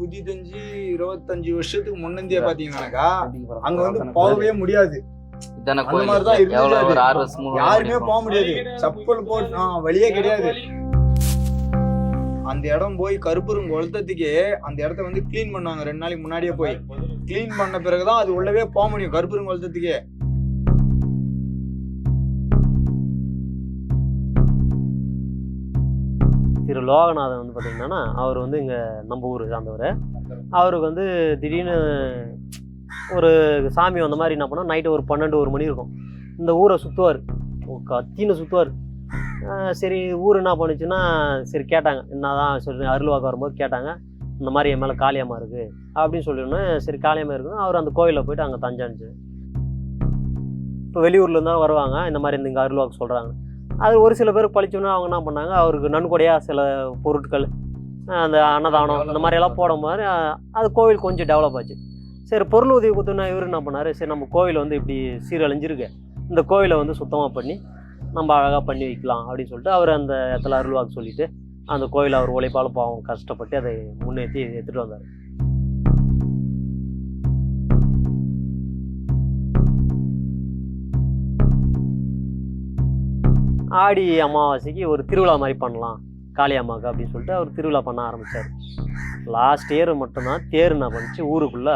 புத்தி தெரிஞ்சு இருபத்தஞ்சு வருஷத்துக்கு முன்னந்தே பாத்தீங்கன்னாக்கா அங்க வந்து போகவே முடியாது. யாருமே போக முடியாது. சப்பல் போட்டு வழியே கிடையாது. அந்த இடம் போய் கருப்பரும் கொளுத்தத்துக்கே அந்த இடத்த வந்து க்ளீன் பண்ணுவாங்க. ரெண்டு நாளைக்கு முன்னாடியே போய். க்ளீன் பண்ண பிறகுதான் அது உள்ளவே போக முடியும் கருப்பரும் கொளுத்தத்துக்கே. திரு லோகநாதன் வந்து பார்த்தீங்கன்னா அவர் வந்து இங்கே நம்ம ஊர் சார்ந்தவர். அவருக்கு வந்து திடீர்னு ஒரு சாமி வந்த மாதிரி என்ன பண்ணோம் நைட்டு ஒரு பன்னெண்டு ஒரு மணி இருக்கும். இந்த ஊரை சுற்றுவார் கத்தின்னு சுற்றுவார் சரி ஊர் என்ன பண்ணுச்சுன்னா சரி கேட்டாங்க. என்ன தான் சொல்லி அருள்வாக்கு வரும்போது கேட்டாங்க. இந்த மாதிரி என் மேலே காளியம்மா இருக்குது அப்படின்னு சொல்லிடணும் சரி காளியம்மா இருக்குன்னு அவர் அந்த கோயிலில் போயிட்டு அங்கே தஞ்சானுச்சு இப்போ வெளியூர்லேருந்து தான் வருவாங்க. இந்த மாதிரி இந்த இங்கே அருள்வாக்கு சொல்கிறாங்க அது ஒரு சில பேருக்கு பழிச்சோன்னா அவங்க என்ன பண்ணாங்க? அவருக்கு நன்கொடையாக சில பொருட்கள் அந்த அன்னதானம் இந்த மாதிரி எல்லாம் போடும் போது அது கோவில் கொஞ்சம் டெவலப் ஆச்சு. சரி பொருள் உதவி கொடுத்தோன்னா இவர் என்ன பண்ணார்? சரி நம்ம கோவில் வந்து இப்படி சீரழிஞ்சிருக்கு. இந்த கோவிலை வந்து சுத்தமாக பண்ணி நம்ம அழகாக பண்ணி வைக்கலாம் அப்படின்னு சொல்லிட்டு அவர் அந்த இடத்துல அருள்வாக்கு சொல்லிட்டு அந்த கோயிலை அவர் உழைப்பால் பாவம் கஷ்டப்பட்டு அதை முன்னேற்றி எடுத்துகிட்டு வந்தார். ஆடி அமாவாசைக்கு ஒரு திருவிழா மாதிரி பண்ணலாம். காளி அம்மாவுக்கு அப்படின்னு சொல்லிட்டு அவர் திருவிழா பண்ண ஆரம்பித்தார் லாஸ்ட் இயர் மட்டும்தான் தேர் என்ன பண்ணிச்சு? ஊருக்குள்ளே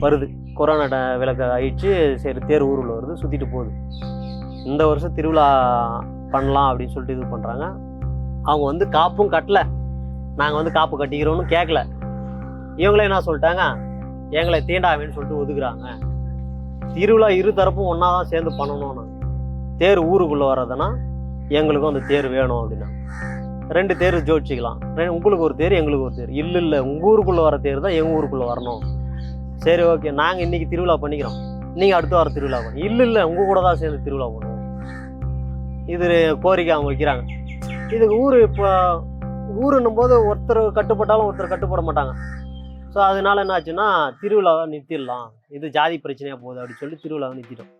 வருது. கொரோனா ட- விளக்க ஆயிடுச்சு. சரி தேர் ஊரில் வருது. சுற்றிட்டு போகுது. இந்த வருஷம் திருவிழா பண்ணலாம் அப்படின்னு சொல்லிட்டு இது பண்ணுறாங்க அவங்க வந்து காப்பும் கட்டலை. நாங்கள் வந்து காப்பு கட்டிக்கிறோன்னு கேட்கல இவங்களே என்ன சொல்லிட்டாங்க? எங்களை தீண்டாமேன்னு சொல்லிட்டு ஒதுக்குறாங்க. திருவிழா இரு தரப்பும் ஒன்றா தான் சேர்ந்து பண்ணணும்னு. தேர் ஊருக்குள்ளே வர்றதுன்னா எங்களுக்கும் அந்த தேர் வேணும் அப்படின்னா. ரெண்டு தேர் ஜோடிச்சிக்கலாம் உங்களுக்கு ஒரு தேர் எங்களுக்கு ஒரு தேர். இல்லை இல்லை உங்கள் ஊருக்குள்ளே வர தேர் தான் எங்கள் ஊருக்குள்ளே வரணும். சரி ஓகே நாங்கள் இன்னைக்கு திருவிழா பண்ணிக்கிறோம். நீங்கள் அடுத்து வாரம் திருவிழா பண்ணி. இல்லை இல்லை உங்கள் கூட தான் சேர்ந்து திருவிழா பண்ணுவோம். இது கோரிக்கை அவங்க வைக்கிறாங்க. இதுக்கு ஊர் இப்போ ஊருன்னும் போது ஒருத்தர் கட்டுப்பட்டாலும் ஒருத்தர் கட்டுப்பட மாட்டாங்க. ஸோ அதனால என்ன ஆச்சுன்னா திருவிழாவை நிறுத்திடலாம். இது ஜாதி பிரச்சனையாக போகுது அப்படின்னு சொல்லி திருவிழாவை நிறுத்திட்டோம்.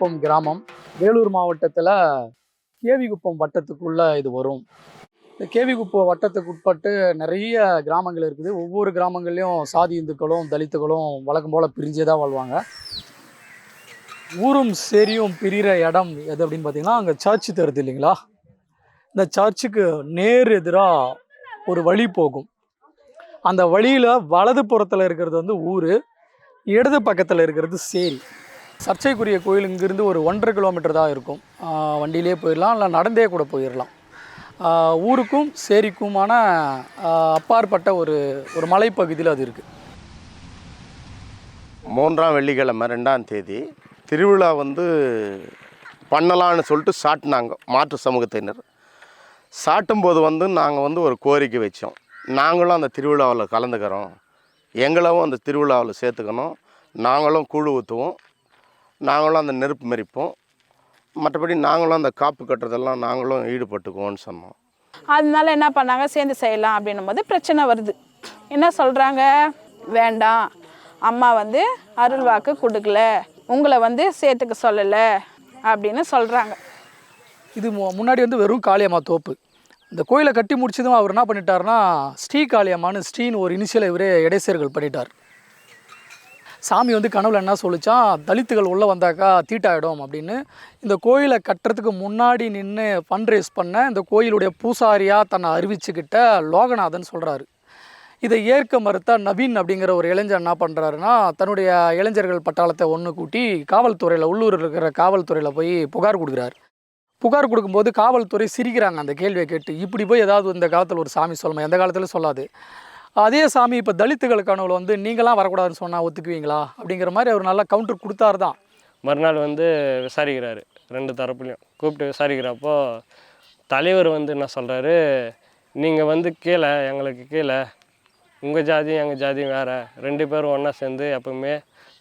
கேவிகுப்பம் கிராமம் வேலூர் மாவட்டத்தில் கேவிகுப்பம் வட்டத்துக்குள்ளே இது வரும். இந்த கேவிகுப்பம் வட்டத்துக்கு உட்பட்டு நிறைய கிராமங்கள் இருக்குது. ஒவ்வொரு கிராமங்கள்லேயும் சாதி இந்துக்களும் தலித்துகளும் வழக்கம் போல் பிரிஞ்சே தான் வாழ்வாங்க. ஊரும் சேரியும் பிரிகிற இடம் எது அப்படின்னு பார்த்தீங்கன்னா அங்கே சர்ச்சு தருது இல்லைங்களா? இந்த சர்ச்சுக்கு நேர் எதிராக ஒரு வழி போகும். அந்த வழியில் வலது புறத்தில் இருக்கிறது வந்து ஊர் இடது பக்கத்தில் இருக்கிறது சேரி. சர்ச்சைக்குரிய கோயில் இங்கேருந்து ஒரு ஒன்றரை கிலோமீட்டர் தான் இருக்கும். வண்டியிலே போயிடலாம் இல்லை நடந்தே கூட போயிடலாம். ஊருக்கும் சேரிக்குமான அப்பாற்பட்ட ஒரு ஒரு மலைப்பகுதியில் அது இருக்குது மூன்றாம் வெள்ளிக்கிழமை ரெண்டாம் தேதி திருவிழா வந்து பண்ணலான்னு சொல்லிட்டு சாட்டினாங்க மாற்று சமூகத்தினர். சாட்டும்போது வந்து நாங்கள் வந்து ஒரு கோரிக்கை வச்சோம். நாங்களும் அந்த திருவிழாவில் கலந்துக்கிறோம். எங்களவும் அந்த திருவிழாவில் சேர்த்துக்கணும். நாங்களும் கூழு ஊற்றுவோம் நாங்களும் அந்த நெருப்பு மெரிப்போம். மற்றபடி நாங்களும் அந்த காப்பு கட்டுறதெல்லாம் நாங்களும் ஈடுபட்டுக்குவோம்னு சொன்னோம். அதனால என்ன பண்ணாங்க? சேர்ந்து செய்யலாம் அப்படின்னும் போது பிரச்சனை வருது. என்ன சொல்கிறாங்க வேண்டாம். அம்மா வந்து அருள் வாக்கு கொடுக்கல. உங்களை வந்து சேர்த்துக்க சொல்லலை அப்படின்னு சொல்கிறாங்க இது மு- முன்னாடி வந்து வெறும் காளியம்மா தோப்பு. இந்த கோயிலை கட்டி முடிச்சதும் அவர் என்ன பண்ணிட்டாருன்னா ஸ்ரீ காளியம்மான்னு ஸ்ரீன்னு ஒரு இனிஷியலை இவரே இடைசேர்கள் பண்ணிட்டார். சாமி வந்து கனவுல என்ன சொல்லிச்சான் தலித்துகள் உள்ளே வந்தாக்கா தீட்டாயிடும் அப்படின்னு. இந்த கோயிலை கட்டுறதுக்கு முன்னாடி நின்று ஃபண்ட் ரேஸ் பண்ண இந்த கோயிலுடைய பூசாரியாக தன்னை அறிவிச்சுக்கிட்ட லோகநாதன் சொல்கிறாரு இதை ஏற்க மறுத்த நவீன் அப்படிங்கிற ஒரு இளைஞர் என்ன பண்ணுறாருன்னா தன்னுடைய இளைஞர்கள் பட்டாளத்தை ஒன்று கூட்டி காவல்துறையில் உள்ளூர் இருக்கிற காவல்துறையில் போய் புகார் கொடுக்குறாரு. புகார் கொடுக்கும்போது காவல்துறை சிரிக்கிறாங்க அந்த கேள்வியை கேட்டு. இப்படி போய் ஏதாவது இந்த காலத்தில் ஒரு சாமி சொல்லுமா? எந்த காலத்தில் சொல்லாது. அதே சாமி இப்போ தலித்துகளுக்கானவங்களை வந்து நீங்களாம் வரக்கூடாதுன்னு சொன்னால் ஒத்துக்குவீங்களா? அப்படிங்கிற மாதிரி அவர் நல்லா கவுண்டர் கொடுத்தாரு தான் மறுநாள் வந்து விசாரிக்கிறாரு ரெண்டு தரப்புலையும். கூப்பிட்டு விசாரிக்கிறப்போ தலைவர் வந்து என்ன சொல்கிறாரு நீங்கள் வந்து கீழே எங்களுக்கு கீழே உங்கள் ஜாதியும் எங்கள் ஜாதியும் வேறு. ரெண்டு பேரும் ஒன்றா சேர்ந்து எப்பவுமே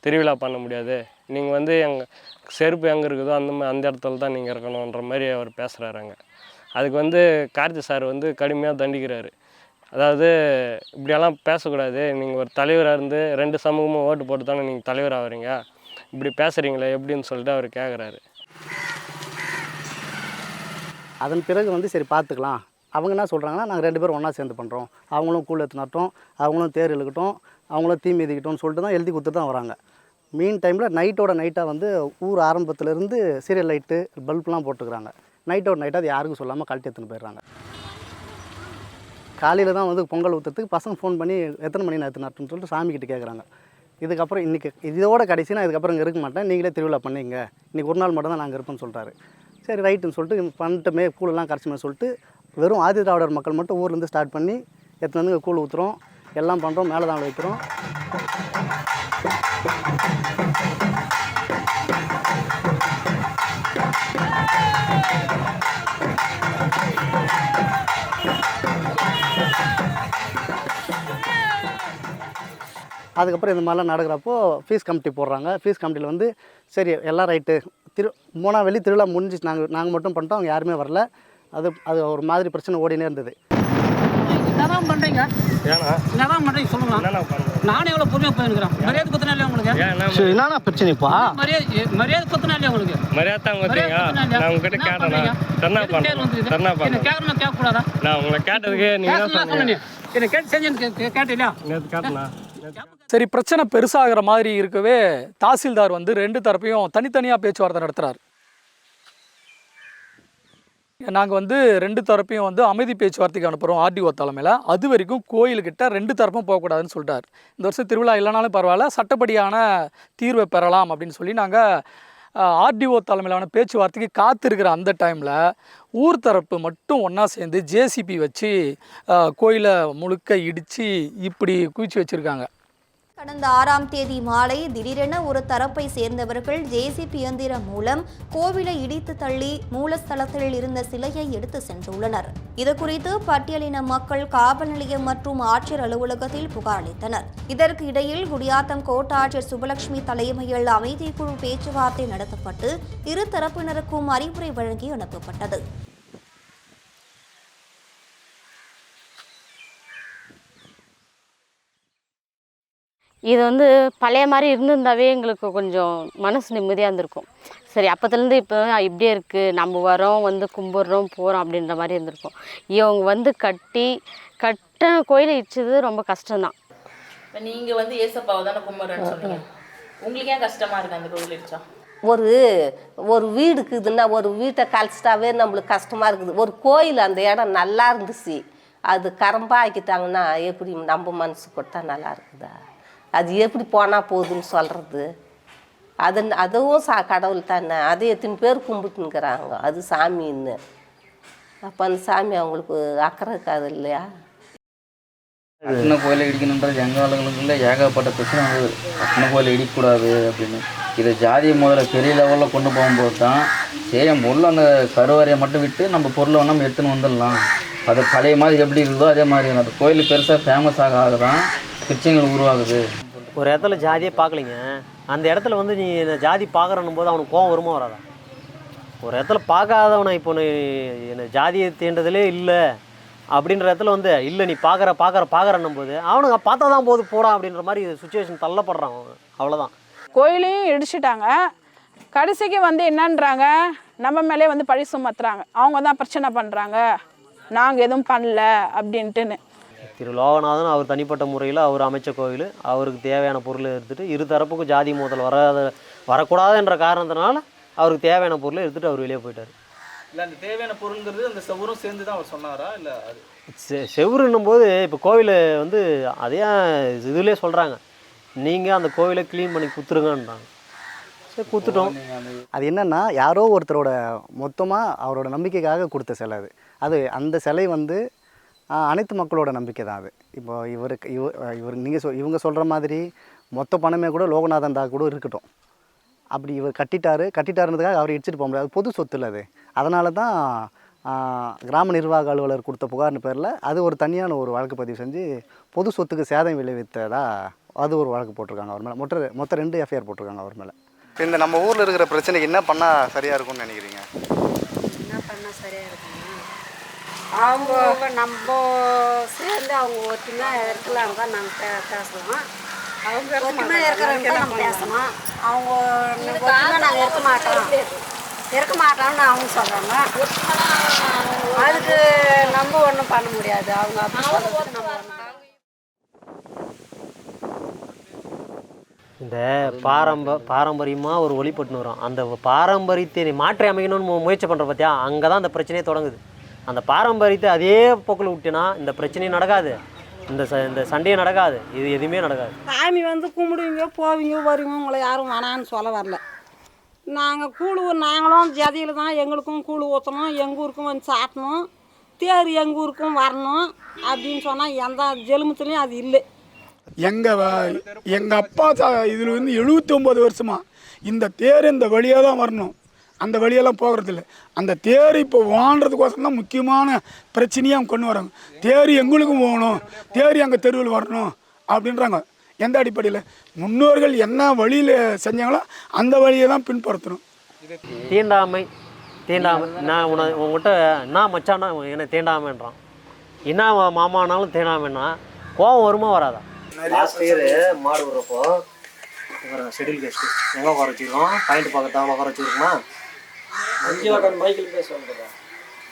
திருவிழா பண்ண முடியாது. நீங்கள் வந்து எங்கள் செருப்பு எங்கே இருக்குதோ அந்த அந்த இடத்துல தான் நீங்கள் இருக்கணுன்ற மாதிரி அவர் பேசுகிறாருங்க அதுக்கு வந்து கார்த்தி சார் வந்து கடுமையாக தண்டிக்கிறாரு. அதாவது இப்படியெல்லாம் பேசக்கூடாது. நீங்கள் ஒரு தலைவராக இருந்து ரெண்டு சமூகமும் ஓட்டு போட்டு தானே நீங்கள் தலைவர் ஆகிறீங்க இப்படி பேசுகிறீங்களே எப்படின்னு சொல்லிட்டு அவர் கேட்குறாரு அதன் பிறகு வந்து சரி பார்த்துக்கலாம் அவங்க என்ன சொல்கிறாங்கன்னா நாங்கள் ரெண்டு பேரும் ஒன்றா சேர்ந்து பண்ணுறோம் அவங்களும் கூழ் எடுத்துனாட்டும் அவங்களும் தேர் இழுக்கட்டும். அவங்களும் தீ மிதிக்கட்டும்னு சொல்லிட்டு தான் எழுதி கொடுத்துட்டு தான் வராங்க. மீன் டைமில் நைட்டோட நைட்டாக வந்து ஊர் ஆரம்பத்துலேருந்து சீரியல் லைட்டு பல்ப்லாம் போட்டுக்கிறாங்க. நைட்டோட நைட்டாக அது யாருக்கும் சொல்லாமல் கழட்டி எடுத்துன்னு போயிடுறாங்க. காலையில் தான் வந்து பொங்கல் ஊற்றுறதுக்கு பசங்க ஃபோன் பண்ணி எத்தனை மணி நேரத்து நட்டுன்னு சொல்லிட்டு சாமிக்கிட்ட கேட்குறாங்க இதுக்கப்புறம் இன்றைக்கி இதோட கடைசி நான் இதுக்கப்புறம் இங்கே இருக்க மாட்டேன். நீங்களே திருவிழா பண்ணீங்க. இன்றைக்கி ஒரு நாள் மட்டும் தான் நாங்கள் இருப்போம்னு சொல்கிறாரு சரி ரைட்டுன்னு சொல்லிட்டு பண்ணிட்டுமே கூழெல்லாம் கரைச்சுமே சொல்லிட்டு வெறும் ஆதி திராவிடர் மக்கள் மட்டும் ஊர்லேருந்து ஸ்டார்ட் பண்ணி எத்தனை வந்து கூழ் ஊற்றுறோம் எல்லாம் பண்ணுறோம் மேலே தான் வைக்கிறோம். அதுக்கப்புறம் இந்த மாதிரிலாம் நடக்கிறப்போ ஃபீஸ் கமிட்டி போடுறாங்க. ஃபீஸ் கமிட்டியில் வந்து சரி எல்லாம் ரைட்டு திரு மூணாம் வெளி திருவிழா முடிஞ்சிச்சு. நாங்கள் நாங்கள் மட்டும் பண்ணிட்டோம். அவங்க யாருமே வரல. அது அது ஒரு மாதிரி பிரச்சனை ஓடினே இருந்தது. என்னதான் பண்றீங்க? ஏன்னா என்னதான் பண்றீங்க? சொல்லுங்க என்னண்ணா பண்ணுறேன் நானே எவ்வளவு பொறுமையா போயிருக்கிறேன். மரியாதை குத்தினா இல்லையா உங்களுக்கு? பிரச்சனைப்பா? மரியாதை மரியாதை குத்தினா இல்லையா உங்களுக்கு? மரியாதை தான்? நான் உங்ககிட்ட எதுக்கு பேர் பண்ணுறேன் கேட்கணுமா கேட்கக்கூடாதா? நான் உங்களை கேட்டதுக்கு நீங்கள் என்ன கேட்டு செஞ்சு கேட்டியா நேற்று கேட்டேண்ணா சரி பிரச்சனை பெருசாகிற மாதிரி இருக்கவே தாசில்தார் வந்து ரெண்டு தரப்பையும் தனித்தனியாக பேச்சுவார்த்தை நடத்துகிறார் நாங்கள் வந்து ரெண்டு தரப்பையும் வந்து அமைதி பேச்சுவார்த்தைக்கு அனுப்புகிறோம் ஆர்டிஓ தலைமையில். அது வரைக்கும் கோயிலுக்கிட்ட ரெண்டு தரப்பும் போகக்கூடாதுன்னு சொல்லிட்டார் இந்த வருஷம் திருவிழா இல்லைனாலும் பரவாயில்ல சட்டப்படியான தீர்வை பெறலாம் அப்படின்னு சொல்லி நாங்கள் ஆர்டிஓ தலைமையிலான பேச்சுவார்த்தைக்கு காத்திருக்கிற அந்த டைமில் ஊர் தரப்பு மட்டும் ஒன்றா சேர்ந்து ஜேசிபி வச்சு கோயிலை முழுக்க இடித்து இப்படி குவிச்சு வச்சுருக்காங்க. கடந்த ஆறாம் தேதி மாலை திடீரென ஒரு தரப்பை சேர்ந்தவர்கள் ஜேசிபி இயந்திரம் மூலம் கோவிலை இடித்து தள்ளி மூலஸ்தலத்தில் இருந்த சிலையை எடுத்து சென்றுள்ளனர். இதுகுறித்து பட்டியலின மக்கள் காவல் நிலையம் மற்றும் ஆட்சியர் அலுவலகத்தில் புகார் அளித்தனர். இதற்கு இடையில் குடியாத்தம் கோட்டாட்சியர் சுபலட்சுமி தலைமையில் அமைதி குழு பேச்சுவார்த்தை நடத்தப்பட்டு இரு தரப்பினருக்கும் அறிவுரை வழங்கி அனுப்பப்பட்டது. இது வந்து பழைய மாதிரி இருந்திருந்தாவே எங்களுக்கு கொஞ்சம் மனசு நிம்மதியாக இருந்திருக்கும். சரி அப்போத்துலேருந்து இப்போ இப்படியே இருக்குது நம்ம வரோம் வந்து கும்பிட்றோம் போகிறோம் அப்படின்ற மாதிரி இருந்திருக்கும். இவங்க வந்து கட்டி கட்டின கோயிலை இடிச்சது ரொம்ப கஷ்டம்தான். இப்போ நீங்கள் வந்து ஏசப்பாவை தானே கும்பிட்றேன்னு சொல்றீங்க உங்களுக்கு ஏன் கஷ்டமா இருக்கு அந்த கோவில் இடிச்சா? ஒரு ஒரு வீடு இருக்குதுன்னா ஒரு வீட்டை கழிச்சிட்டாவே நம்மளுக்கு கஷ்டமாக இருக்குது. ஒரு கோயில் அந்த இடம் நல்லா இருந்துச்சு. அது கரம்பா ஆக்கிட்டாங்கன்னா எப்படி நம்ம மனசு கொடுத்தா நல்லா இருக்குதா? அது எப்படி போனால் போகுதுன்னு சொல்கிறது அது அதுவும் சா கடவுள் தானே. அதை எத்தனை பேர் கும்பிட்டுன்னுக்குறாங்க. அது சாமின்னு. அப்போ அந்த சாமி அவங்களுக்கு அக்கறை இருக்காது இல்லையா? அத்தனை கோயிலை இடிக்கணுன்றது எங்கள் ஆளுங்களுக்குள்ள ஏகப்பட்ட பிரச்சனை வந்தது அத்தனை கோயிலை இடிக்கக்கூடாது அப்படின்னு. இதை ஜாதி முதல்ல பெரிய லெவலில் கொண்டு போகும்போது தான் சரி பொருள் அந்த கருவறையை மட்டும் விட்டு நம்ம பொருளை நம்ம எடுத்துன்னு வந்துடலாம். அது பழைய மாதிரி எப்படி இருக்குதோ அதே மாதிரி அந்த கோயில் பெருசாக ஃபேமஸ் ஆக ஆக தான் பிரச்சனைகள் உருவாகுது. ஒரு இடத்துல ஜாதியே பார்க்கலைங்க. அந்த இடத்துல வந்து நீ இந்த ஜாதி பார்க்குறன்னும் போது அவனுக்கு கோவம் வருமா வராதா? ஒரு இடத்துல பார்க்காதவனை இப்போ நீ என்ன ஜாதியை தீண்டதிலே இல்லை அப்படின்ற இடத்துல வந்து இல்லை நீ பார்க்குற பார்க்குற பார்க்குறன்னும் போது அவனுங்க பார்த்தா தான் போது போடா அப்படின்ற மாதிரி சுச்சுவேஷன் தள்ளப்படுறான் அவன். அவ்வளோதான் கோயிலையும் இடிச்சிட்டாங்க. கடைசிக்கு வந்து என்னன்றாங்க? நம்ம மேலே வந்து பழி சுமத்துறாங்க. அவங்க தான் பிரச்சனை பண்ணுறாங்க நாங்கள் எதுவும் பண்ணல அப்படின்ட்டுன்னு. திரு லோகநாதன் அவர் தனிப்பட்ட முறையில் அவர் அமைச்ச கோவில் அவருக்கு தேவையான பொருளை எடுத்துகிட்டு இரு தரப்புக்கும் ஜாதி மோதல் வராத வரக்கூடாதுன்ற காரணத்தினால அவருக்கு தேவையான பொருளை எடுத்துகிட்டு அவர் வெளியே போயிட்டார். இல்ல அந்த தேவையான பொருள்ங்கிறது அந்த செவரும் சேர்ந்து தான் அவர் சொன்னாரா? இல்ல அது செ செவுருன்னும் போது இப்போ கோவில் வந்து அதே இதுலேயே சொல்கிறாங்க நீங்கள் அந்த கோவிலை க்ளீன் பண்ணி குத்துருங்கன்றாங்க. சரி குத்துட்டோம். அது என்னன்னா யாரோ ஒருத்தரோட மொத்தமாக அவரோட நம்பிக்கைக்காக கொடுத்த சிலை அது. அது அந்த சிலை வந்து அனைத்து மக்களோட நம்பிக்கை தான் அது. இப்போ இவருக்கு இவ இவர் நீங்கள் சொல் இவங்க சொல்கிற மாதிரி மொத்த பணமே கூட லோகநாதன் தா கூட இருக்கட்டும். அப்படி இவர் கட்டிட்டாரு கட்டிட்டாருன்றதுக்காக அவர் இடிச்சிட்டு போக முடியாது. அது பொது சொத்து இல்லை அது. அதனால தான் கிராம நிர்வாக அலுவலர் கொடுத்த புகார்னு பேரில் அது ஒரு தனியான ஒரு வழக்கு பதிவு செஞ்சு பொது சொத்துக்கு சேதம் விளைவித்ததா அது ஒரு வழக்கு போட்டிருக்காங்க அவர் மேலே. மொத்த மொத்தம் ரெண்டு எஃப்ஐஆர் போட்டிருக்காங்க அவர் மேலே. இந்த நம்ம ஊரில் இருக்கிற பிரச்சனைக்கு என்ன பண்ணால் சரியாக இருக்கும்னு நினைக்கிறீங்க? என்ன பண்ணால் சரியாக இருக்குங்க அவங்க நம்ம சேர்ந்து அவங்க ஒற்றுமையாக தான் நாங்கள் பே பேசலாம் அவங்க ஒற்றுமையாக இருக்கிறவங்க நம்ம பேசணும். அவங்க ஒற்றுமையாக நாங்கள் இருக்க மாட்டோம். இருக்க மாட்டோம்னு அவங்க சொல்கிறாங்க அதுக்கு நம்ம ஒன்றும் பண்ண முடியாது. அவங்க அப்படி நம்ம இந்த பாரம்ப பாரம்பரியமாக ஒரு ஒளிப்பட்டுன்னு வரும் அந்த பாரம்பரியத்தை மாற்றி அமைக்கணும்னு மு- முயற்சி பண்ணுற பார்த்தியா அங்கே தான் அந்த பிரச்சனையே தொடங்குது. அந்த பாரம்பரியத்தை அதே போக்கில் விட்டினா இந்த பிரச்சனையும் நடக்காது. இந்த ச இந்த சண்டையும் நடக்காது. இது எதுவுமே நடக்காது. சாமி வந்து கும்பிடுவீங்க போவீங்க வருவீங்க உங்களை யாரும் வேணான்னு சொல்ல வரல. நாங்கள் கூழ் நாங்களும் ஜதியில் தான் எங்களுக்கும் கூழ் ஊற்றணும் எங்கள் ஊருக்கும் வந்து சாப்பிடணும் தேர் எங்கள் ஊருக்கும் வரணும் அப்படின்னு சொன்னால் எந்த ஜெலுமத்துலேயும் அது இல்லை. எங்கள் எங்கள் அப்பா இதில் வந்து எழுபத்தி ஒம்பது வருஷமா இந்த தேர் இந்த வழியாக தான் வரணும். அந்த வழியெல்லாம் போகிறதில்ல. அந்த தேர் இப்போ வாண்டுறதுக்கோசரம் தான் முக்கியமான பிரச்சனையை அவங்க கொண்டு வராங்க. தேர் எங்களுக்கும் போகணும். தேர் எங்கள் தெருவில் வரணும் அப்படின்றாங்க. எந்த அடிப்படையில்? முன்னோர்கள் என்ன வழியில் செஞ்சாங்களோ அந்த வழியை தான் பின்பற்றணும் தீண்டாமை தீண்டாமை. நான் உன உங்ககிட்ட என்ன மச்சானா என்ன தீண்டாமைன்றான். என்ன மாமானாலும் தீண்டாமைன்னா கோவம் வருமா வராதா? லாஸ்ட் இயர் மாடு விடுறப்போ ஷெடியூல் கேஸ்ட் எங்கே உட்கார வச்சிருக்கோம்? பாயிண்ட் பக்கத்தால் உட்கார வச்சிருக்கோமா? அஞ்சு வட்டம் பைக்கில் பேசுவாங்க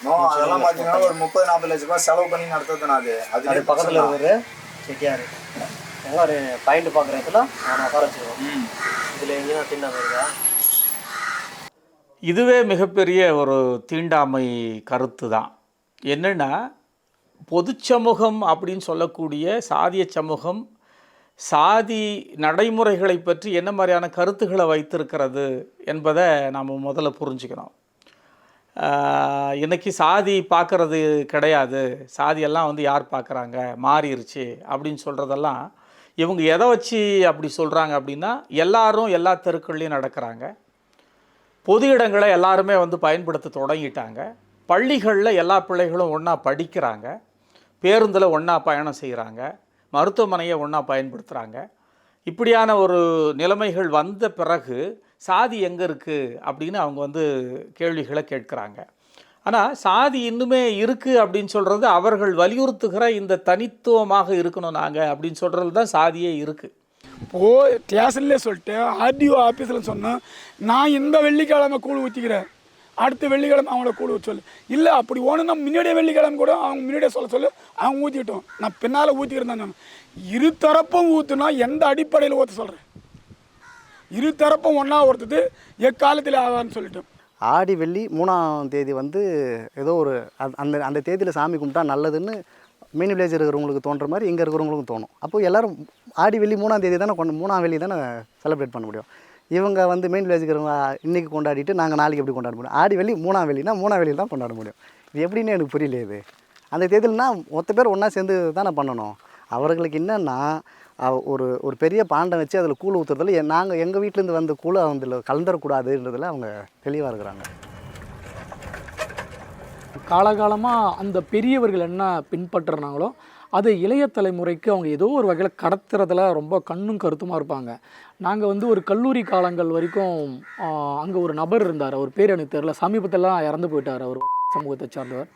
நோ அதெல்லாம் பார்த்தீங்கன்னா ஒரு முப்பது நாற்பது லட்ச ரூபாய் செலவு பண்ணி நடத்துறது நான் அது அது பக்கத்தில் இருக்கிற செட்டியார். எங்கே ஒரு பாயிண்ட் பார்க்குற இடத்துல உட்கார இதில் எங்கேயும் இருக்கா? இதுவே மிகப்பெரிய ஒரு தீண்டாமை கருத்து தான் என்னென்னா பொதுச் சமூகம் அப்படின்னு சொல்லக்கூடிய சாதிய சமூகம் சாதி நடைமுறைகளை பற்றி என்ன மாதிரியான கருத்துக்களை வைத்திருக்கிறது என்பதை நாம் முதல்ல புரிஞ்சுக்கணும். இன்றைக்கி சாதி பார்க்குறது கிடையாது. சாதியெல்லாம் வந்து யார் பார்க்குறாங்க? மாறிடுச்சு அப்படின்னு சொல்கிறதெல்லாம் இவங்க எதை வச்சு அப்படி சொல்கிறாங்க அப்படின்னா எல்லாரும் எல்லா தெருக்கள்லையும் நடக்கிறாங்க. பொது இடங்களை எல்லாருமே வந்து பயன்படுத்த தொடங்கிட்டாங்க. பள்ளிகளில் எல்லா பிள்ளைகளும் ஒன்றா படிக்கிறாங்க. பேருந்தில் ஒன்றா பயணம் செய்கிறாங்க மருத்துவமனையை ஒன்றா பயன்படுத்துகிறாங்க இப்படியான ஒரு நிலைமைகள் வந்த பிறகு சாதி எங்கே இருக்குது அப்படின்னு அவங்க வந்து கேள்விகளை கேட்குறாங்க. ஆனால் சாதி இன்னுமே இருக்குது அப்படின்னு சொல்கிறது அவர்கள் வலியுறுத்துகிற இந்த தனித்துவமாக இருக்கணும் நாங்கள் அப்படின்னு சொல்கிறது தான் சாதியே இருக்குது போ ஸ்டேஷன்லேயே சொல்லிட்டு ஆர்டிஓ ஆஃபீஸில் சொன்னேன் நான் இந்த வெள்ளிக்கிழமை கூழ் ஊற்றிக்கிறேன் அடுத்த வெள்ளிக்கிழமை அவங்கள கூட சொல்லு. இல்லை அப்படி ஓணுன்னா முன்னாடியே வெள்ளிக்கிழமை கூட அவங்க முன்னாடியே சொல்ல சொல்லு. அவங்க ஊற்றிக்கிட்டோம் நான் பின்னால் ஊற்றிக்கிறேன் தான் சொன்னேன். இரு தரப்பும் ஊற்றுனா எந்த அடிப்படையில் ஊற்ற சொல்கிறேன் இரு தரப்பும் ஒன்றா ஒருத்தது எக்காலத்தில் ஆவான்னு சொல்லிட்டோம். ஆடி வெள்ளி மூணாம் தேதி வந்து ஏதோ ஒரு அந்த- அந்த அந்த தேதியில் சாமி கும்பிட்டா நல்லதுன்னு மீன் வில்லேஜ் இருக்கிறவங்களுக்கு தோன்ற மாதிரி இங்கே இருக்கிறவங்களுக்கும் தோணும். அப்போ எல்லோரும் ஆடி வெள்ளி மூணாம் தேதி தானே கொண்டு மூணாம் வெள்ளி தானே செலிப்ரேட் பண்ண முடியும். இவங்க வந்து மெயின் வில்லேஜ் இருக்கிறவங்க இன்றைக்கி கொண்டாடிட்டு நாங்கள் நாளைக்கு எப்படி கொண்டாட முடியும்? ஆடி வெள்ளி மூணாம் வெள்ளினா மூணாம் வெளியில் தான் கொண்டாட முடியும். இது எப்படின்னு எனக்கு புரியல இது. அந்த தேதியில்னா மொத்த பேர் ஒன்றா சேர்ந்து தானே பண்ணணும். அவர்களுக்கு என்னென்னா ஒரு ஒரு பெரிய பாண்டம் வச்சு அதில் கூழ் ஊற்றுறதுல நாங்கள் எங்கள் வீட்டிலேருந்து வந்த கூழை அதில் கலந்துடக்கூடாதுன்றதில் அவங்க தெளிவாக இருக்கிறாங்க. காலகாலமாக அந்த பெரியவர்கள் என்ன பின்பற்றுறாங்களோ அதை இளைய தலைமுறைக்கு அவங்க ஏதோ ஒரு வகையில் கடத்துறதுல ரொம்ப கண்ணும் கருத்துமாக இருப்பாங்க. நாங்கள் வந்து ஒரு கல்லூரி காலங்கள் வரைக்கும் அங்கே ஒரு நபர் இருந்தார். அவர் பேர் எனக்கு தெரில சமீபத்திலலாம் இறந்து போயிட்டார். அவர் சமூகத்தை சார்ந்தவர்.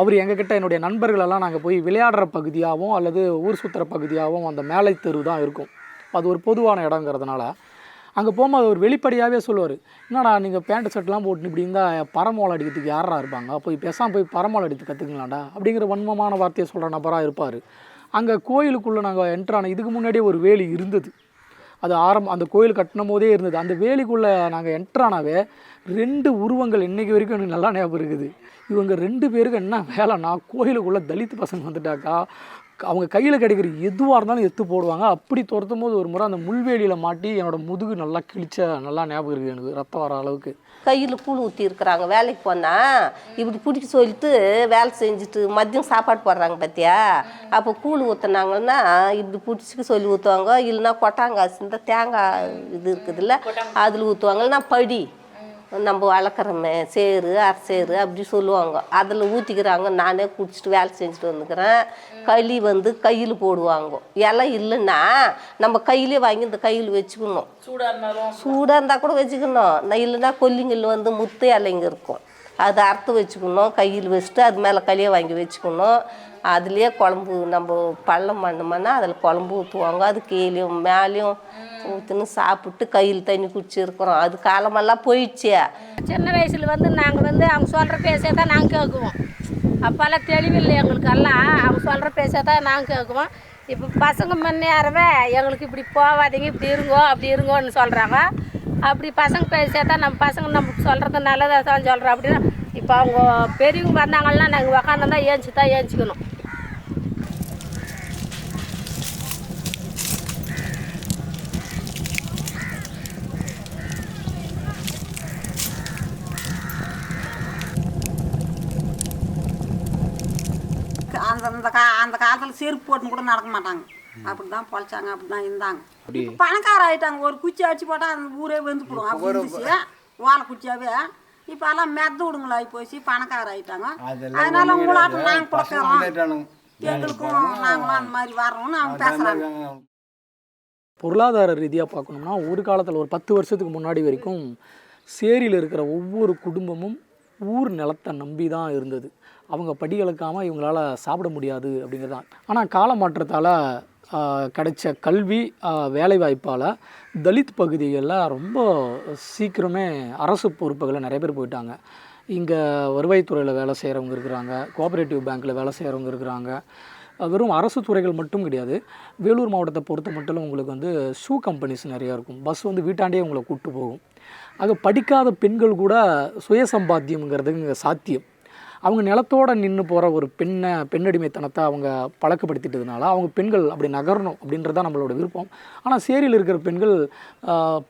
அவர் எங்ககிட்ட என்னுடைய நண்பர்களெல்லாம் நாங்கள் போய் விளையாடுற பகுதியாகவும் அல்லது ஊர் சுற்றுற பகுதியாகவும் அந்த மேலை தெரு தான் இருக்கும். அது ஒரு பொதுவான இடங்கிறதுனால அங்கே போகும்போது அவர் வெளிப்படையாகவே சொல்லுவார் என்னடா நீங்கள் பேண்ட் ஷர்ட்லாம் போட்டு இப்படி இருந்தால் பரமோலம் அடிக்கிறதுக்கு யாரா இருப்பாங்க? போய் பேசாமல் போய் பரமோலம் அடித்து கற்றுக்கலாம்டா அப்படிங்கிற வன்மமான வார்த்தையை சொல்கிற நபராக இருப்பார். அங்கே கோயிலுக்குள்ளே நாங்கள் என்ட்ரான இதுக்கு முன்னாடியே ஒரு வேலி இருந்தது. அது ஆரம்பம் அந்த கோயில் கட்டின போதே இருந்தது. அந்த வேலிக்குள்ளே நாங்கள் என்ட்ரானாவே ரெண்டு உருவங்கள் இன்றைக்கி வரைக்கும் எனக்கு நல்லா ஞாபகம் இருக்குது. இவங்க ரெண்டு பேருக்கு என்ன வேலைன்னா கோயிலுக்குள்ளே தலித் பசங்க வந்துட்டாக்கா அவங்க கையில் கிடைக்கிற எதுவாக இருந்தாலும் எத்து போடுவாங்க. அப்படி துரத்தும் போது ஒரு முறை அந்த முள்வேலியில் மாட்டி என்னோட முதுகு நல்லா கிழிச்ச நல்லா ஞாபகம் இருக்குது எனக்கு ரத்தம் வர அளவுக்கு. கையில் கூழ் ஊற்றி இருக்கிறாங்க. வேலைக்கு போனால் இப்படி பிடிக்க சொல்லிட்டு வேலை செஞ்சுட்டு மதியம் சாப்பாடு போடுறாங்க பார்த்தியா அப்போ கூழ் ஊற்றுனாங்கன்னா இப்படி பிடிச்சிக்க சொல்லி ஊற்றுவாங்க இல்லைன்னா கொட்டாங்காசு இந்த தேங்காய் இது இருக்குதுல்ல அதில் ஊற்றுவாங்க இல்லைன்னா படி. நம்ம வளர்க்குறோமே சேரு அரசேரு அப்படி சொல்லுவாங்க. அதில் ஊற்றிக்கிறாங்க நானே குடிச்சிட்டு வேலை செஞ்சுட்டு வந்துக்கிறேன். களி வந்து கையில் போடுவாங்க. இலை இல்லைன்னா நம்ம கையிலே வாங்கி இந்த கையில் வச்சுக்கணும். சூடாக இருந்தால் கூட வச்சுக்கணும். நான் இல்லைன்னா கொல்லிங்கல் வந்து முத்து இலைங்க இருக்கும். அதை அறுத்து வச்சுக்கணும் கையில் வச்சுட்டு அது மேலே களியை வாங்கி வச்சுக்கணும். அதுலேயே குழம்பு நம்ம பள்ளம் பண்ணோம்னா அதில் குழம்பு ஊற்றுவாங்க அது கீழேயும் மேலேயும் ஊற்றுன்னு சாப்பிட்டு கையில் தண்ணி குடிச்சிருக்கிறோம் அது காலமெல்லாம் போயிடுச்சு. சின்ன வயசில் வந்து நாங்கள் வந்து அவங்க சொல்கிற பேசே தான் நாங்கள் கேட்குவோம். அப்போல்லாம் தெளிவில்லை எங்களுக்கெல்லாம். அவங்க சொல்கிற பேசே தான் நாங்கள் கேட்குவோம். இப்போ பசங்க முன்னேறவே எங்களுக்கு இப்படி போகாதீங்க இப்படி இருங்கோ அப்படி இருங்கோன்னு சொல்கிறாங்க அப்படி பசங்க பேசே தான் நம்ம பசங்க நம்ம சொல்கிறது நல்லதாக தான் சொல்கிறோம் அப்படின்னா இப்போ அவங்க பெரியவங்க வந்தாங்கன்னா நாங்கள் உக்காந்து தான் ஏஞ்சி தான் ஏஞ்சிக்கணும் அந்த அந்த கா அந்த காலத்தில் செருப்பு போட்டுன்னு கூட நடக்க மாட்டாங்க. அப்படி தான் பொழைச்சாங்க அப்படி தான் இருந்தாங்க பணக்கார ஆயிட்டாங்க. ஒரு குச்சி அடிச்சு போட்டால் அந்த ஊரே வெந்து போடும். அப்படி இருந்துச்சு. ஓலை குச்சியாவே. இப்போ எல்லாம் மெத்த விடுங்களா போச்சு பணக்கார ஆயிட்டாங்க அதனால உங்களாட்டம் நாங்கள் கொடுக்குறோம் எங்களுக்கும் நாங்களும் அந்த மாதிரி வர்றோம்னு அவங்க பேசுகிறாங்க பொருளாதார ரீதியாக பார்க்கணும்னா ஒரு காலத்தில் ஒரு பத்து வருஷத்துக்கு முன்னாடி வரைக்கும் சேரியில் இருக்கிற ஒவ்வொரு குடும்பமும் ஊர் நிலத்தை நம்பி தான் இருந்தது. அவங்க படி இழக்காமல் இவங்களால சாப்பிட முடியாது அப்படிங்கிறது தான் ஆனால் கால மாற்றத்தால் கிடைச்ச கல்வி வேலைவாய்ப்பால் தலித் பகுதிகளில் ரொம்ப சீக்கிரமே அரசு பொறுப்புகளை நிறைய பேர் போயிட்டாங்க. இங்கே வருவாய்த்துறையில் வேலை செய்கிறவங்க இருக்கிறாங்க கோஆப்ரேட்டிவ் பேங்க்கில் வேலை செய்கிறவங்க இருக்கிறாங்க. வெறும் அரசு துறைகள் மட்டும் கிடையாது. வேலூர் மாவட்டத்தை பொறுத்த மட்டும் உங்களுக்கு வந்து ஷூ கம்பெனிஸ் நிறையா இருக்கும். பஸ் வந்து வீட்டாண்டே உங்களை கூப்பிட்டு போகும். ஆக படிக்காத பெண்கள் கூட சுய சம்பாத்தியம்ங்கிறதுங்க சாத்தியம். அவங்க நிலத்தோட நின்று போகிற ஒரு பெண்ணை பெண்ணடிமைத்தனத்தை அவங்க பழக்கப்படுத்திட்டதுனால அவங்க பெண்கள் அப்படி நகரணும் அப்படின்றது தான் நம்மளோட விருப்பம். ஆனால் சேரியில் இருக்கிற பெண்கள்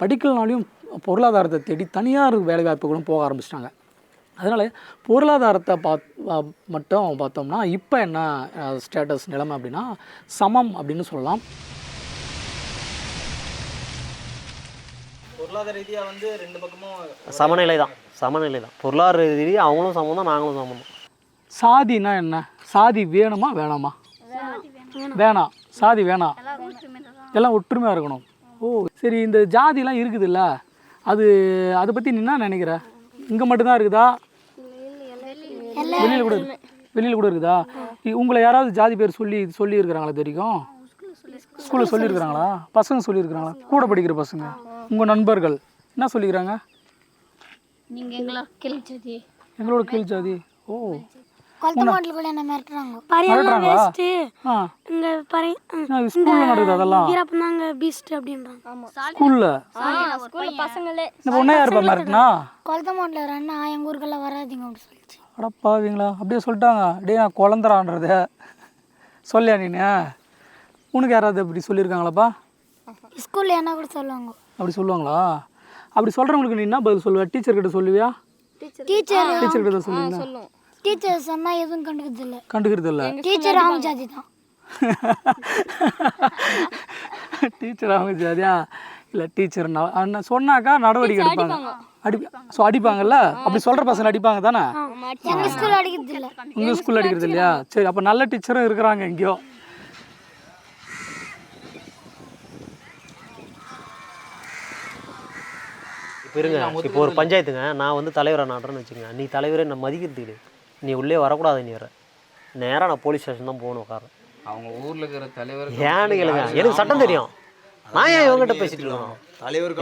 படிக்கலனாலையும் பொருளாதாரத்தை தேடி தனியார் வேலைவாய்ப்புகளும் போக ஆரம்பிச்சிட்டாங்க. அதனால் பொருளாதாரத்தை பாத் மட்டும் பார்த்தோம்னா இப்போ என்ன ஸ்டேட்டஸ் நிலைமை அப்படின்னா சமம் அப்படின்னு சொல்லலாம். பொருளாதார ரீதியாக வந்து ரெண்டு பக்கமும் சமநிலை தான் சமநிலை தான் பொருளாதார ரீதியாக அவங்களும் சமம் தான் நாங்களும் சமம் தான் சாதினா என்ன? சாதி வேணுமா வேணாமா? வேணாம் சாதி வேணாம் எல்லாம் ஒற்றுமையாக இருக்கணும். ஓ சரி இந்த ஜாதிலாம் இருக்குதுல்ல? அது அதை பற்றி நீ என்ன நினைக்கிற? இங்கே மட்டும்தான் இருக்குதா? வெளியில் கூட இருக்கு- வெளியில் கூட இருக்குதா? உங்களை யாராவது ஜாதி பேர் சொல்லி சொல்லி இருக்கிறாங்களா இது வரைக்கும் ஸ்கூலில் சொல்லியிருக்கிறாங்களா? பசங்க சொல்லியிருக்கிறாங்களா? கூட படிக்கிற பசங்க? உங்கள் நண்பர்கள் என்ன சொல்லிக்கிறாங்க? நீங்கள் எங்களை கிழிச்சது எங்களோட கீழ் ஜாதி. ஓ. கொளத்த மாட்டில் கூட என்ன மிரட்டுறாங்க? மிரட்டுறாங்களா? ஆ. இங்கே பரி நான் ஸ்கூலில் நடக்குது அதெல்லாம்? வீரப்பன் தாங்க பீஸ்ட் அப்படின்றாங்க. ஸ்கூலில் ஸ்கூல் பசங்களே. இந்த பொண்ணை யாருப்பா மிரட்டுனா? கொளத்த மாட்டில் ஒரு அண்ணா எங்கள் ஊருக்கெல்லாம் வராதீங்க அப்படி சொல்லிச்சு. அடப்பாவீங்களா அப்படியே சொல்லிட்டாங்க. டேய் நான் குழந்தரான்றத. சொல்லியா நீ உனக்கு யாராவது அப்படி சொல்லியிருக்காங்களாப்பா? ஸ்கூலில் என்ன கூட சொல்லுவாங்க. அப்படி சொல்லுவாங்களா? அப்படி சொல்கிறவங்களுக்கு நீ என்ன பதில் சொல்லுவ? டீச்சர் கிட்ட சொல்லுவியா? டீச்சர் டீச்சர் கிட்ட சொல்லுவீங்களா சொல்லுவோம். டீச்சர் சொன்னால் எதுவும் கண்டுக்கிறது இல்லை கண்டுக்கிறது இல்லை டீச்சர் அவங்க ஜாதி தான். டீச்சர் அவங்க ஜாதியா இல்லை டீச்சர் அண்ணன் சொன்னாக்கா நடவடிக்கை எடுப்பாங்க. அடி ஸோ அடிப்பாங்கல்ல? அப்படி சொல்கிற பசங்க அடிப்பாங்க தானே? எங்கள் ஸ்கூல் அடிக்கிறது இல்லை உங்கள் ஸ்கூலில் அடிக்கிறது இல்லையா சரி அப்போ நல்ல டீச்சரும் இருக்கிறாங்க எங்கேயோ. இருங்க. இப்போ ஒரு பஞ்சாயத்துங்க நான் வந்து தலைவராக நாட்டுறேன்னு வச்சுங்க நீ தலைவரே நான் மதிக்கிறது கிடையாது நீ உள்ளே வரக்கூடாது நீ வர நேராக நான் போலீஸ் ஸ்டேஷன் தான் போகணும் உட்கார அவங்க ஊர்ல இருக்கிற தலைவர் ஏன்னு கேளுங்க. எனக்கு சட்டம் தெரியும். நான் ஏன் இவங்ககிட்ட பேசிட்டு இருக்கணும்?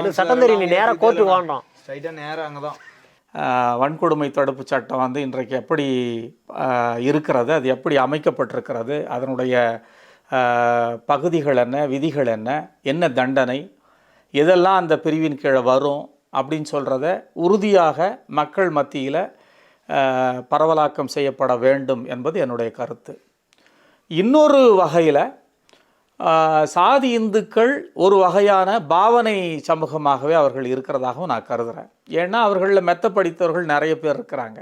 எனக்கு சட்டம் தெரியும். நீ நேராக கோர்ட்டுக்கு வாண்டாம் ஸ்ட்ரைட்டாக நேராக அங்கே தான் வன்கொடுமை தடுப்பு சட்டம் வந்து இன்றைக்கு எப்படி இருக்கிறது அது எப்படி அமைக்கப்பட்டிருக்கிறது அதனுடைய பகுதிகள் என்ன விதிகள் என்ன என்ன தண்டனை எதெல்லாம் அந்த பிரிவின் கீழே வரும் அப்படின்னு சொல்கிறத உறுதியாக மக்கள் மத்தியில் பரவலாக்கம் செய்யப்பட வேண்டும் என்பது என்னுடைய கருத்து. இன்னொரு வகையில் சாதி இந்துக்கள் ஒரு வகையான பாவனை சமூகமாகவே அவர்கள் இருக்கிறதாகவும் நான் கருதுகிறேன் ஏன்னா அவர்களில் மெத்த படித்தவர்கள் நிறைய பேர் இருக்கிறாங்க.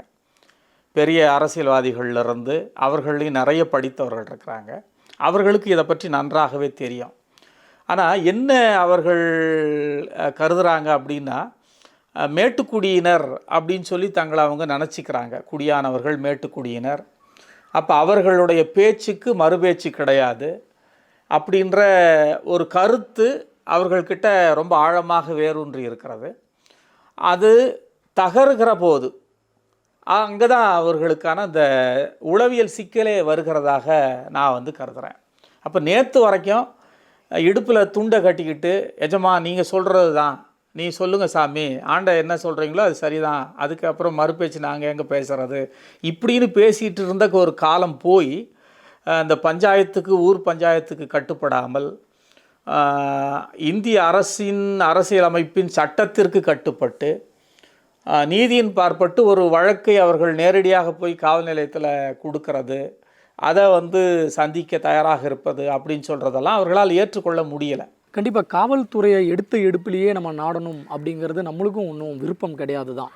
பெரிய அரசியல்வாதிகள்ல இருந்து அவர்களையும் நிறைய படித்தவர்கள் இருக்கிறாங்க. அவர்களுக்கு இதை பற்றி நன்றாகவே தெரியும். ஆனால் என்ன அவர்கள் கருதுகிறாங்க அப்படின்னா மேட்டுக்குடியினர் அப்படின்னு சொல்லி தங்களை அவங்க நினச்சிக்கிறாங்க. குடியானவர்கள் மேட்டுக்குடியினர். அப்போ அவர்களுடைய பேச்சுக்கு மறுபேச்சு கிடையாது. அப்படின்ற ஒரு கருத்து அவர்கள்கிட்ட ரொம்ப ஆழமாக வேரூன்றி இருக்கிறது. அது தகருகிற போது அங்கே தான் அவர்களுக்கான அந்த உளவியல் சிக்கலே வருகிறதாக நான் வந்து கருதுகிறேன் அப்போ நேற்று வரைக்கும் இடுப்பில் துண்டை கட்டிக்கிட்டு எஜமா நீங்கள் சொல்கிறது தான் நீ சொல்லுங்கள் சாமி. ஆண்ட என்ன சொல்கிறீங்களோ அது சரிதான். அதுக்கப்புறம் மறுபேச்சு நாங்கள் எங்கே பேசுகிறது இப்படின்னு பேசிகிட்டு இருந்த ஒரு காலம் போய் அந்த இந்த பஞ்சாயத்துக்கு ஊர் பஞ்சாயத்துக்கு கட்டுப்படாமல் இந்திய அரசின் அரசியலமைப்பின் சட்டத்திற்கு கட்டுப்பட்டு நீதியின் பார்ப்பட்டு ஒரு வழக்கை அவர்கள் நேரடியாக போய் காவல் நிலையத்தில் கொடுக்கறது. அதை வந்து சந்திக்க தயாராக இருப்பது அப்படின்னு சொல்கிறதெல்லாம் அவர்களால் ஏற்றுக்கொள்ள முடியலை. கண்டிப்பாக காவல்துறையை எடுத்த எடுப்பிலேயே நம்ம நாடணும் அப்படிங்கிறது நம்மளுக்கும் ஒன்றும் விருப்பம் கிடையாது தான்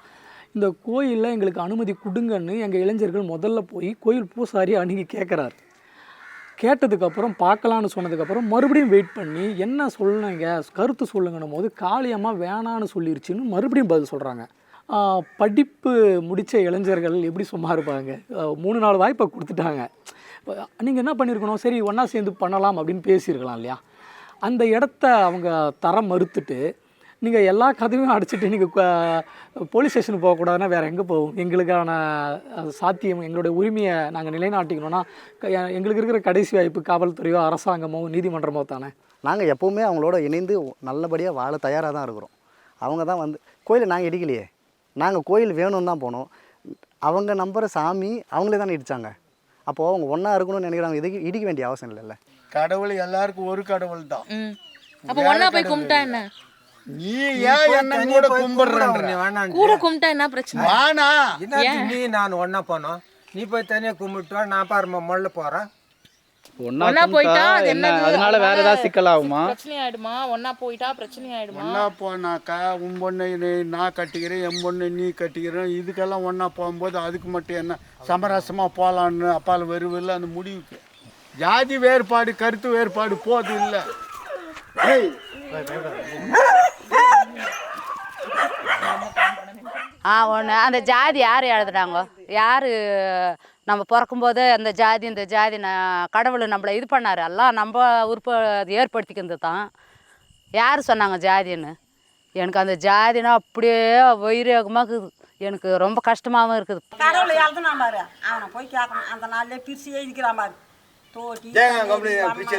இந்த கோயிலில் எங்களுக்கு அனுமதி கொடுங்கன்னு எங்கள் இளைஞர்கள் முதல்ல போய் கோயில் பூசாரி அணுகி கேட்குறாரு கேட்டதுக்கப்புறம் பார்க்கலான்னு சொன்னதுக்கப்புறம் மறுபடியும் வெயிட் பண்ணி என்ன சொல்லுங்க கருத்து சொல்லுங்கன்னும் போது காளியம்மா வேணான்னு சொல்லிருச்சுன்னு மறுபடியும் பதில் சொல்கிறாங்க படிப்பு முடித்த இளைஞர்கள் எப்படி சும்மா இருப்பாங்க? மூணு நாலு வாய்ப்பை கொடுத்துட்டாங்க. நீங்கள் என்ன பண்ணியிருக்கணும் சரி ஒன்றா சேர்ந்து பண்ணலாம் அப்படின்னு பேசியிருக்கலாம் இல்லையா? அந்த இடத்த அவங்க தர மறுத்துட்டு நீங்கள் எல்லா கதவையும் அடிச்சுட்டு நீங்கள் போலீஸ் ஸ்டேஷனுக்கு போகக்கூடாதுன்னா வேறு எங்கே போகும்? எங்களுக்கான சாத்தியம் எங்களுடைய உரிமையை நாங்கள் நிலைநாட்டிக்கணும்னா எங்களுக்கு இருக்கிற கடைசி வாய்ப்பு காவல்துறையோ அரசாங்கமோ நீதிமன்றமோ தானே? நாங்கள் எப்போவுமே அவங்களோட இணைந்து நல்லபடியாக வாழ தயாராக தான் இருக்கிறோம். அவங்க தான் வந்து கோயிலை நாங்கள் இடிக்கலையே. நாங்கள் கோயில் வேணும்னு தான் போனோம். அவங்க நம்புகிற சாமி அவங்களே தானே இடித்தாங்க அப்போது அவங்க ஒன்றா இருக்கணும்னு நினைக்கிறாங்க. இதுக்கு இடிக்க வேண்டிய அவசியம் இல்லைல்ல. கடவுள் எல்லாருக்கும் ஒரு கடவுள் தான் அப்ப ஒண்ணா போய் கும்பிட்டா என்ன? நீ ஏன் என்ன கூட கும்பிடுறன்ற? கூட கும்பிட்டா என்ன பிரச்சனை? வானா? நீ நான் ஒன்றா போனோம். நீ போய் தனியாக கும்பிட்டு வா, நான் பாருமா முள்ள போகிறேன் ஒண்ணா போயிட்டா அது என்னது? அதனால வேற ஏதாவது சிக்கலாகுமா? பிரச்சனை ஆயிடுமா ஒண்ணா போயிட்டா பிரச்சனை ஆயிடுமா ஒன்றா போனாக்கா உன் பொண்ணை நீ- நான் கட்டிக்கிறேன் என் பொண்ணை நீ கட்டிக்கிறேன். இதுக்கெல்லாம் ஒன்றா போகும்போது அதுக்கு மட்டும் என்ன? சமரசமாக போகலான்னு அப்பால் வருவில்ல அந்த முடிவுக்கு. ஜாதி வேறுபாடு கருத்து வேறுபாடு போது இல்லை. ஆ ஒன்று அந்த ஜாதி யார் எழுதுனாங்க? யார் நம்ம பிறக்கும்போது அந்த ஜாதி இந்த ஜாதி நான் கடவுள் நம்மளை இது பண்ணார். எல்லாம் நம்ம உறுப்பை அது ஏற்படுத்திக்கிறது தான். யார் சொன்னாங்க ஜாதின்னு? எனக்கு அந்த ஜாதினா அப்படியே வைரேகமாக இருக்குது. எனக்கு ரொம்ப கஷ்டமாகவும் இருக்குது. கடவுளை எழுதுனான் பாரு. அவனை போய் கேட்கணும். அந்த நாள்லயே பிரிச்சு எழுதிக்கிறான் பாரு. தோட்டி பிரிச்சு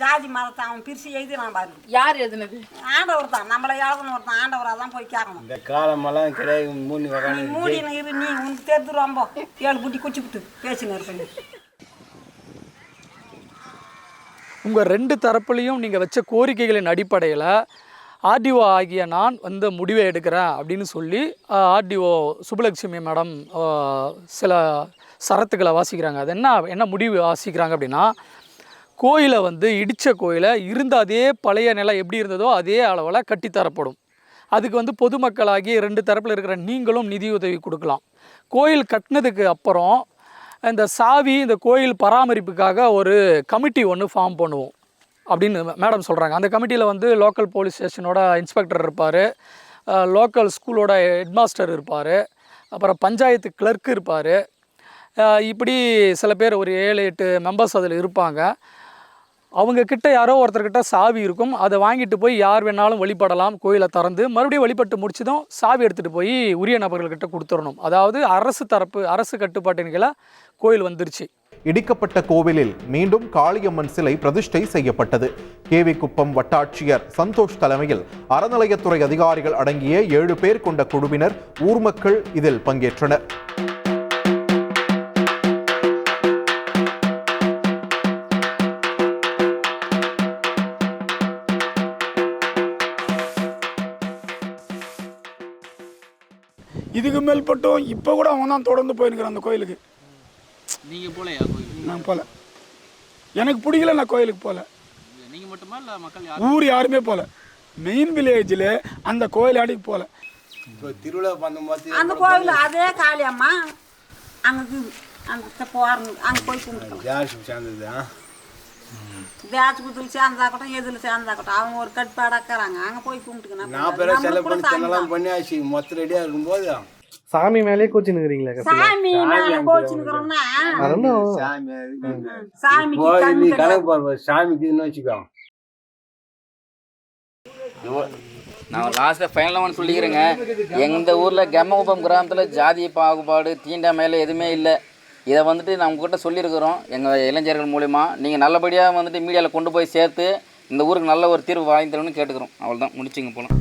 ஜாதி அவன் பிரிச்சு எழுதினான் பாரு யார் எழுதுனது ஆண்டவர் தான் நம்மளை எழுதணும் ஒருத்தன் ஆண்டவராக தான் போய் கேட்கணும் இந்த காலமெல்லாம் கிடையாது மூணு நீ மூடின்னு இரு நீ உனக்கு தெரிஞ்சு ரொம்ப ஏழு குட்டி குச்சி விட்டு பேசின்னு இருப்பேன் உங்கள் ரெண்டு தரப்புலையும் நீங்கள் வச்ச கோரிக்கைகளின் அடிப்படையில் ஆர்டிஓ ஆகிய நான் வந்து முடிவை எடுக்கிறேன் அப்படின்னு சொல்லி ஆர்டிஓ சுபலட்சுமி மேடம் சில சரத்துக்களை வாசிக்கிறாங்க. அது என்ன என்ன முடிவு வாசிக்கிறாங்க அப்படின்னா கோயிலை வந்து இடித்த கோயிலை இருந்த அதே பழைய நிலை எப்படி இருந்ததோ அதே அளவில் கட்டித்தரப்படும். அதுக்கு வந்து பொதுமக்களாகி ரெண்டு தரப்பில் இருக்கிற நீங்களும் நிதியுதவி கொடுக்கலாம். கோயில் கட்டினதுக்கு அப்புறம் இந்த சாவி இந்த கோயில் பராமரிப்புக்காக ஒரு கமிட்டி ஒன்று ஃபார்ம் பண்ணுவோம். அப்படின்னு மேடம் சொல்கிறாங்க அந்த கமிட்டியில் வந்து லோக்கல் போலீஸ் ஸ்டேஷனோட இன்ஸ்பெக்டர் இருப்பார். லோக்கல் ஸ்கூலோட ஹெட்மாஸ்டர் இருப்பார். அப்புறம் பஞ்சாயத்து கிளர்க் இருப்பார். இப்படி சில பேர் ஒரு ஏழு எட்டு மெம்பர்ஸ் அதில் இருப்பாங்க. அவங்க கிட்ட யாரோ ஒருத்தர்கிட்ட சாவி இருக்கும். அதை வாங்கிட்டு போய் யார் வேணாலும் வழிபடலாம். கோயிலை திறந்து மறுபடியும் வழிபட்டு முடிச்சதும் சாவி எடுத்துகிட்டு போய் உரிய நபர்கள்கிட்ட கொடுத்துடணும் அதாவது அரசு தரப்பு அரசு கட்டுப்பாட்டின் கீழே கோயில் வந்துருச்சு. இடிக்கப்பட்ட கோவிலில் மீண்டும் காளியம்மன் சிலை பிரதிஷ்டை செய்யப்பட்டது. கேவிக்குப்பம் வட்டாட்சியர் சந்தோஷ் தலைமையில் அறநிலையத்துறை அதிகாரிகள் அடங்கிய ஏழு பேர் கொண்ட குழுவினர் ஊர் மக்கள் இதில் பங்கேற்றனர். இதுக்கு மேல்பட்டும் இப்போ கூட அவன் தான் தொடர்ந்து போயிருக்கிறான் அந்த கோயிலுக்கு. நீங்கள் போலையா கோயில் நான் போல. எனக்கு பிடிக்கல நான் கோயிலுக்கு போல. நீங்கள் மட்டுமா இல்லை மக்கள் ஊர் யாருமே போல. மெயின் வில்லேஜில் அந்த கோயிலாடிக்கு போல. இப்போ திருவிழா பண்ணும்போது அந்த கோவில் அதே காளியம்மா அங்கே அந்த போகிறோம் அங்கே போய் யார் சேர்ந்தது ஆ? தேய்ச்சி சேர்ந்தாக்கட்டும் எதில் சேர்ந்தாக்கட்டும் அவங்க ஒரு கட்டுப்பாடாக்கிறாங்க அங்கே போய் கும்பிட்டுக்கணும் நான் பெரிய செலவு பண்ணி சென்னலாம் பண்ணி ஆச்சு மொத்தம் ரெடியாக இருக்கும்போது சாமி மேலேயே கோச்சினுக்கிறீங்களா சாமி மேல கோச்சுனுக்குறோம்னா சாமி நீ. கணக்கு பாரு சாமிக்கு இதுன்னு வச்சுக்கோ. நான் லாஸ்ட்டில் ஃபைனலாக ஒன்று சொல்லிக்கிறேங்க. எங்கள் ஊரில் கெம்மகுப்பம் கிராமத்தில் ஜாதி பாகுபாடு தீண்டாமையில் எதுவுமே இல்லை. இதை வந்துட்டு நான் உங்ககிட்ட சொல்லியிருக்கிறோம். எங்கள் இளைஞர்கள் மூலிமா நீங்கள் நல்லபடியாக வந்துட்டு மீடியாவில் கொண்டு போய் சேர்த்து இந்த ஊருக்கு நல்ல ஒரு தீர்வு வாங்கி தரணும்னு கேட்டுக்கிறோம். அவ்வளோதான் முடிச்சுங்க போகலாம்